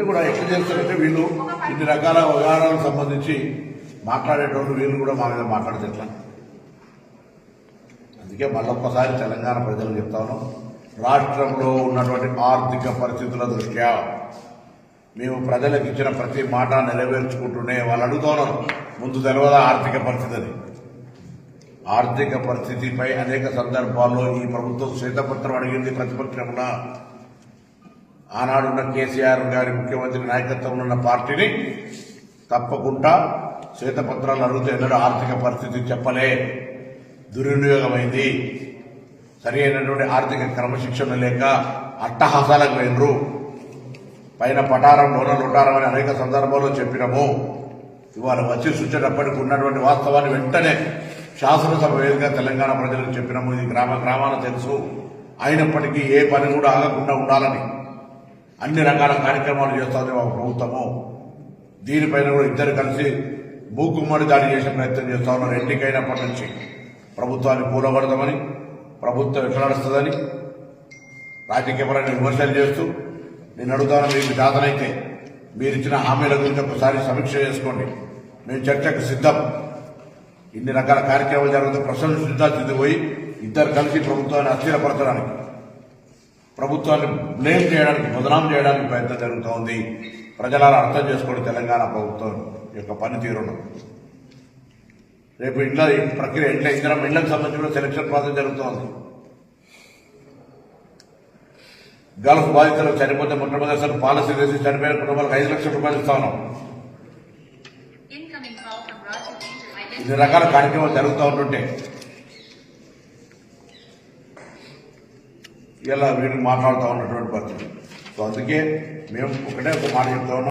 ఇవన్నీ కూడా ఎట్లా చేస్తారంటే వీళ్ళు ఇన్ని రకాల వ్యవహారాలకు సంబంధించి మాట్లాడేటప్పుడు వీళ్ళు కూడా మా మీద మాట్లాడితే అందుకే మళ్ళొక్కసారి తెలంగాణ ప్రజలు చెప్తాను రాష్ట్రంలో ఉన్నటువంటి ఆర్థిక పరిస్థితుల దృష్ట్యా మేము ప్రజలకు ఇచ్చిన ప్రతి మాట నెరవేర్చుకుంటూనే వాళ్ళు అడుగుతున్నారు ముందు తెలియదా ఆర్థిక పరిస్థితి అని? ఆర్థిక పరిస్థితిపై అనేక సందర్భాల్లో ఈ ప్రభుత్వం శ్వేతపత్రం అడిగింది ప్రతిపక్షమున ఆనాడున్న కేసీఆర్ గారి ముఖ్యమంత్రి నాయకత్వంలో ఉన్న పార్టీని తప్పకుండా శ్వేతపత్రాలు అడిగితే ఎన్నడూ ఆర్థిక పరిస్థితి చెప్పలే. దుర్వినియోగమైంది. సరి అయినటువంటి ఆర్థిక క్రమశిక్షణ లేక అట్టహాసాలకు వెళ్ళరు పైన పటారం లోన లుటారం అని అనేక సందర్భాల్లో చెప్పినాము. ఇవాళ వచ్చి చూసేటప్పటికి ఉన్నటువంటి వాస్తవాన్ని వెంటనే శాసనసభ వేదిగా తెలంగాణ ప్రజలకు చెప్పినాము. ఇది గ్రామ గ్రామాన తెలుసు. అయినప్పటికీ ఏ పని కూడా ఆగకుండా ఉండాలని. అన్ని రకాల కార్యక్రమాలు చేస్తుంది మా ప్రభుత్వము. దీనిపైన కూడా ఇద్దరు కలిసి మూకుమ్మడి దాడి చేసే ప్రయత్నం చేస్తా ఉన్నారు. ఎన్నికైనప్పటి నుంచి ప్రభుత్వాన్ని కూలగొడదామని ప్రభుత్వం ఎక్కడ నడుస్తుందని రాజకీయపరమైన విమర్శలు చేస్తూ నేను అడుగుతాను మీకు జాతనైతే మీరు ఇచ్చిన హామీల గురించి ఒకసారి సమీక్ష చేసుకోండి. మేము చర్చకు సిద్ధం. ఇన్ని రకాల కార్యక్రమాలు జరుగుతూ ప్రశ్నలు సిద్ధాంతి పోయి ఇద్దరు కలిసి ప్రభుత్వాన్ని అస్థిరపరచడానికి. ప్రభుత్వాన్ని బ్లేమ్ చేయడానికి బదనాం చేయడానికి ప్రయత్నం జరుగుతూ ఉంది. ప్రజలను అర్థం చేసుకోండి తెలంగాణ ప్రభుత్వం యొక్క పనితీరును. రేపు ఇంట్లో ఈ ప్రక్రియ ఇంట్లో ఇద్దరం ఇళ్ళకు సంబంధించి కూడా సెలక్షన్ ప్రాసెస్ జరుగుతోంది గల్ఫ్ బాధితులకు చనిపోతే మొట్టమొదటిసారి పాలసీ వేసి చనిపోయిన కుటుంబాలకు ఐదు లక్షల రూపాయలు ఇస్తా ఉన్నాం. Incoming call from Roger Major. Identify ఇన్ని రకాల కార్యక్రమాలు జరుగుతూ ఉంటుంటే ఇలా వీళ్ళు మాట్లాడుతూ ఉన్నటువంటి పరిస్థితి. సో అందుకే మేము ఒకటే ఒక మాట చెప్తా ఉన్నాం.